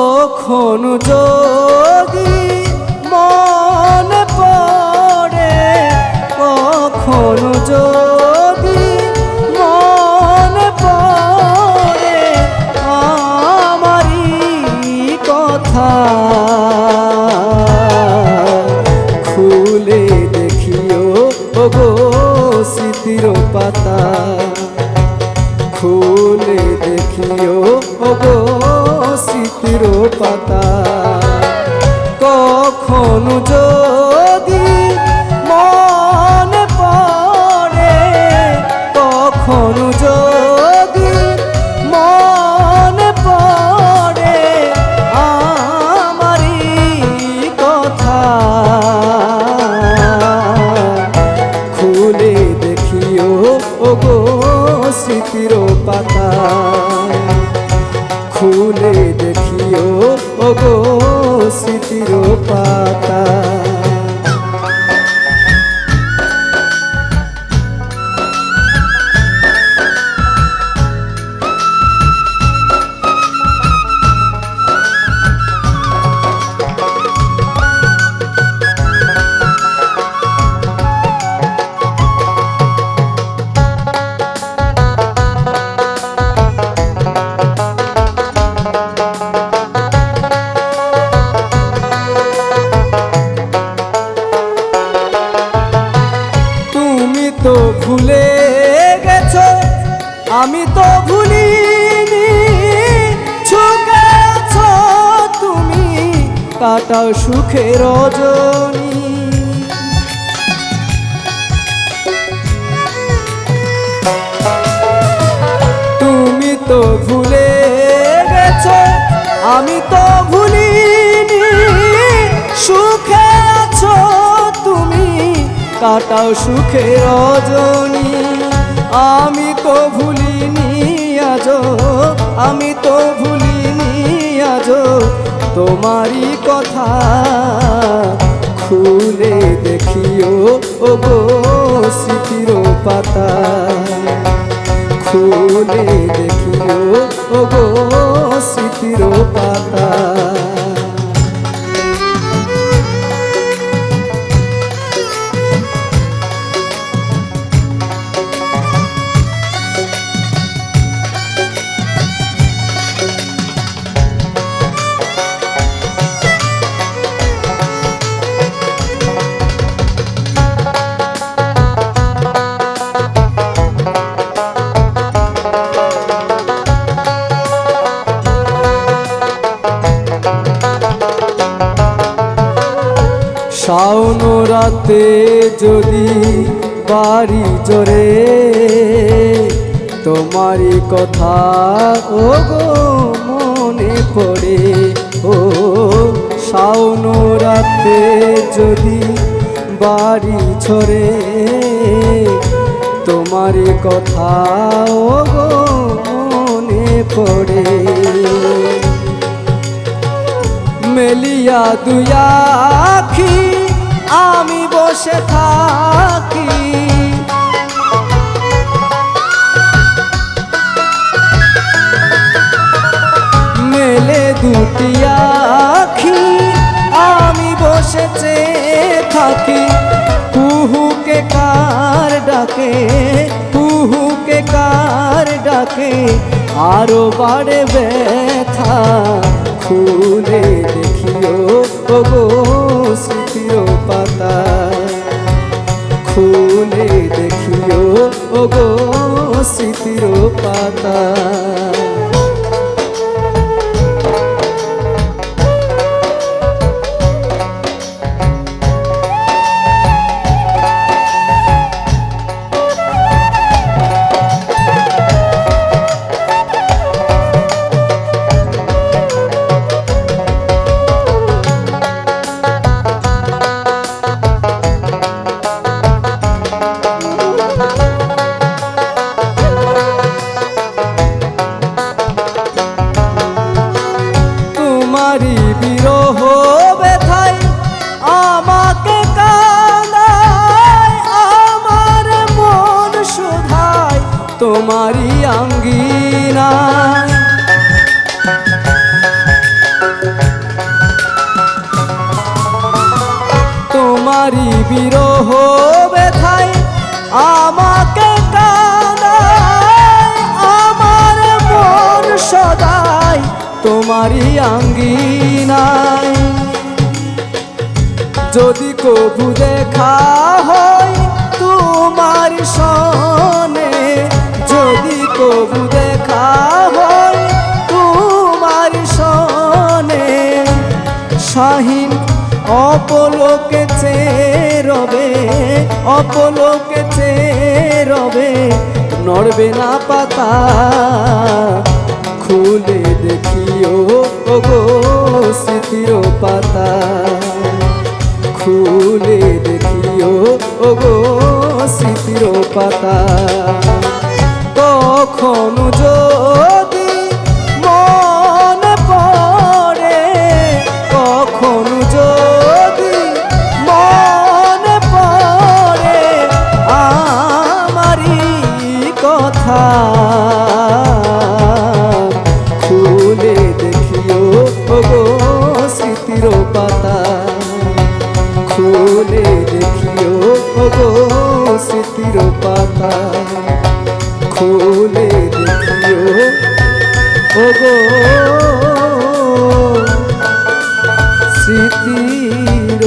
কখন যদি মন পড়ে কখন যদি মন পড়ে আমারি কথা। খুলে দেখিও ওগো স্মৃতির পাতা। খুলে দেখিও ওগো কখনো কাটাও সুখের রজনী তুমি তো ভুলে গেছো, আমি তো ভুলিনি। সুখে আছো তুমি কাটাও সুখে রজনী আমি তো ভুলিনি আজ আমি তো আজ তোমারই কথা খুলে দেখিও ও গো স্মৃতির পাতা। খুলে দেখিও ও গো স্মৃতির পাতা। রাতে যদি বাড়ি জোরে তোমারই কথা ও গো মনে পড়ে। ও, শাওন রাতে যদি বাড়ি ছড়ে তোমারই কথা ও গো মনে পড়ে। মেলিয়া আমি বসে থাকি। মেলে দুটি আখি, আমি বসে চেয়ে থাকি। কুহুকে কার ডাকে, কুহুকে কার ডাকে, আরও বাড়ে ব্যথা। খুলে দেখিও, ওগো। পাতা তোমারই আঙ্গিনায় তোমারই বিরহ ব্যথায় আমাকে আমার মন সদাই তোমারই আঙ্গিনায়। যদি কবু দেখা হয় কবু দেখা হয় তোমার সনে। শাহিন অপলোকে রবে অপলোকে রবে নড়বে না পাতা। খুলে দেখিও, ওগো স্মৃতির পাতা। খুলে দেখিও, ওগো স্মৃতির পাতা। কখনো যদি মনে পড়ে, কখনো যদি মনে পড়ে আমারই কথা। খুলে দেখিও, ওগো স্মৃতির পাতা। খুলে দেখিও, ওগো স্মৃতির পাতা। ওগো স্মৃতির